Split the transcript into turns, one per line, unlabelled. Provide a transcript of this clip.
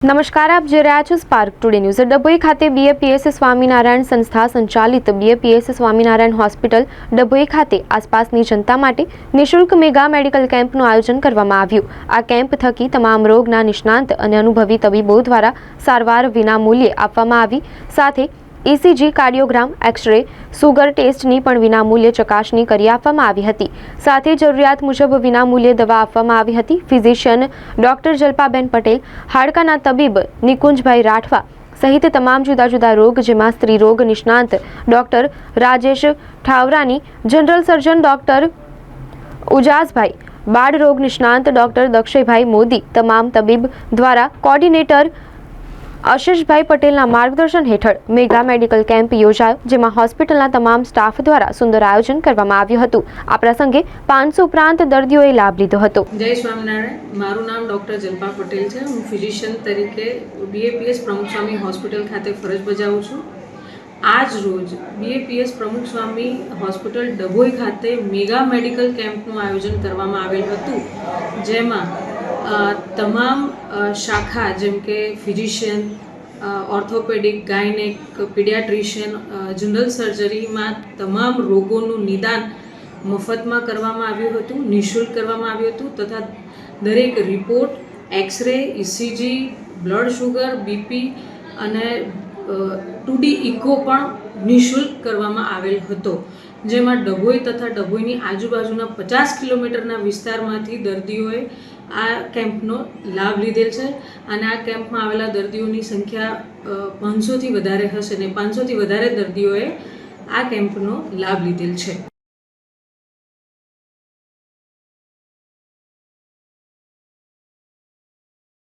નમસ્કાર, આપ જોઈ રહ્યા છો સ્પાર્ક ટુડે ન્યૂઝ ડભોઈ ખાતે બીએપીએસ સ્વામિનારાયણ સંસ્થા સંચાલિત બીએપીએસ સ્વામિનારાયણ હોસ્પિટલ ડભોઈ ખાતે આસપાસની જનતા માટે નિઃશુલ્ક મેગા મેડિકલ કેમ્પનું આયોજન કરવામાં આવ્યું. આ કેમ્પ થકી તમામ રોગના નિષ્ણાંત અને અનુભવી તબીબો દ્વારા સારવાર વિના મૂલ્યે આપવામાં આવી. સાથે ઇસીજી કાર્ડિયોગ્રામ, એક્સરે, સુગર ટેસ્ટની પણ વિનામૂલ્યે ચકાસણી કરી આપવામાં આવી હતી. સાથે જરૂરિયાત મુજબ વિનામૂલ્યે દવા આપવામાં આવી હતી. ફિઝિશિયન ડોક્ટર જલ્પાબેન પટેલ, હાડકાના તબીબ નિકુંજભાઈ રાઠવા સહિત તમામ જુદા જુદા રોગ, જેમાં સ્ત્રી રોગ નિષ્ણાંત doctor Rajesh Thavrani, general surgeon doctor ઉજાસભાઈ બાળ રોગ નિષ્ણાંત ડોક્ટર દક્ષયભાઈ મોદી, તમામ તબીબ દ્વારા કોર્ડિનેટર આશીષભાઈ પટેલના માર્ગદર્શન હેઠળ મેગા મેડિકલ કેમ્પ યોજાયો, જેમાં હોસ્પિટલના તમામ સ્ટાફ દ્વારા સુંદર આયોજન કરવામાં આવ્યું હતું. આ પ્રસંગે પાંચસો ઉપરાંત દર્દીઓએ લાભ લીધો હતો.
જય સ્વામિનારાયણ. મારું નામ ડૉક્ટર જલ્પા પટેલ છે. હું ફિઝિશિયન તરીકે બીએપીએસ પ્રમુખ સ્વામી હોસ્પિટલ ખાતે ફરજ બજાવું છું. આજ રોજ બીએપીએસ પ્રમુખ સ્વામી હોસ્પિટલ ડભોઈ ખાતે મેગા મેડિકલ કેમ્પનું આયોજન કરવામાં આવેલ હતું, જેમાં તમામ શાખા જેમ કે physician orthopaedic, gynaec, paediatrician general સર્જરીમાં તમામ રોગોનું નિદાન મફતમાં કરવામાં આવ્યું હતું, નિઃશુલ્ક કરવામાં આવ્યું હતું તથા દરેક report, X-ray, ECG, blood sugar, BP અને ટુડી ઇકો પણ નિઃશુલ્ક કરવામાં આવેલ હતો. જેમાં ડભોઈ તથા ડભોઈની આજુબાજુના પચાસ કિલોમીટરના વિસ્તારમાંથી દર્દીઓએ આ કેમ્પનો લાભ લીધેલ છે. અને આ કેમ્પમાં આવેલા દર્દીઓની સંખ્યા પાંચસોથી વધારે હશે ને પાંચસોથી વધારે દર્દીઓએ આ કેમ્પનો લાભ લીધેલ છે.